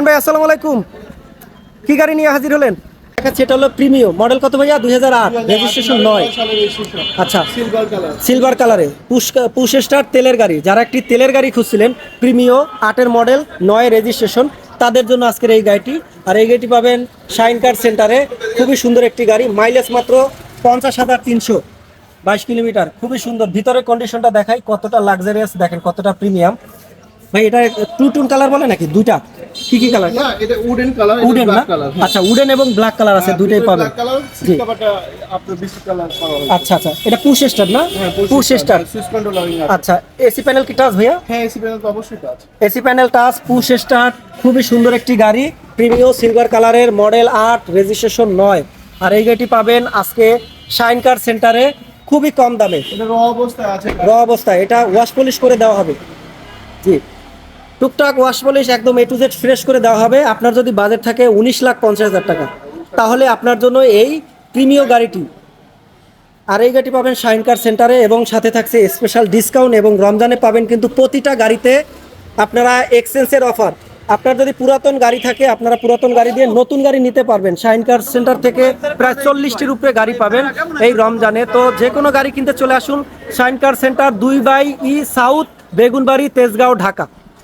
শাহিন ভাই আসসালামু আলাইকুম। কি গাড়ি নিয়ে হাজির হলেন? দেখাচ্ছি এটা হলো প্রিমিও মডেল কত ভাইয়া? দুই হাজার আট রেজিস্ট্রেশন নয়। আচ্ছা। সিলভার কালারে। পুশ পুশ স্টার তেলের গাড়ি। যারা একটি তেলের গাড়ি খুঁজছিলেন প্রিমিও আটের মডেল নয় রেজিস্ট্রেশন তাদের জন্য আজকের এই গাড়িটি। আর এই গাড়িটি পাবেন শাইন কার সেন্টারে। খুবই সুন্দর একটি গাড়ি। মাইলেজ মাত্র পঞ্চাশ হাজার তিনশো। বাইশ কিলোমিটার। খুবই সুন্দর। ভিতরের কন্ডিশনটা দেখাই কতটা লাক্সারিয়াস দেখেন কতটা প্রিমিয়াম ভাই এটা টু টুন কালার বলে নাকি? দুইটা। কি কি কালার না এটা উডেন কালার উডেন না? আচ্ছা উডেন এবং ব্ল্যাক কালার আছে দুইটাই পাবেন। ব্ল্যাক কালার জি। সিট কভারটা আপনার বিস্কুট কালার করা আচ্ছা আচ্ছা এটা পুশ স্টার না? পুশ স্টার সুইচ আছে। আচ্ছা এসি প্যানেল কি টাচ ভাইয়া? হ্যাঁ এসি প্যানেল তো অবশ্যই আছে AC panel touch push start খুবই সুন্দর একটি গাড়ি প্রিমিও সিলভার কালারের মডেল আট রেজিস্ট্রেশন নয়। আর এই গাড়িটি পাবেন আজকে শাইন কার সেন্টারে খুবই কম দামে। এটা র অবস্থায় আছে। র অবস্থায় এটা ওয়াশ পলিশ করে দেওয়া হবে। জি। টুকটাক ওয়াশ পলিশ একদম এ টু জেড ফ্রেশ করে দেওয়া হবে। আপনার যদি বাজেট থাকে উনিশ লাখ পঞ্চাশ হাজার টাকা। তাহলে আপনার জন্য এই প্রিমিয় গাড়িটি। আর এই গাড়িটি পাবেন কার সেন্টারে এবং সাথে থাকছে স্পেশাল ডিসকাউন্ট এবং রমজানে পাবেন কিন্তু প্রতিটা গাড়িতে আপনারা এক্সচেঞ্জের অফার আপনার যদি পুরাতন গাড়ি থাকে, আপনারা পুরাতন গাড়ি দিয়ে নতুন গাড়ি নিতে পারবেন। কার সেন্টার থেকে প্রায় চল্লিশটির উপরে গাড়ি পাবেন এই রমজানে। তো যে কোনো গাড়ি কিনতে চলে আসুন। কার সেন্টার দুই by E south Begunbari, Tejgaon, Dhaka.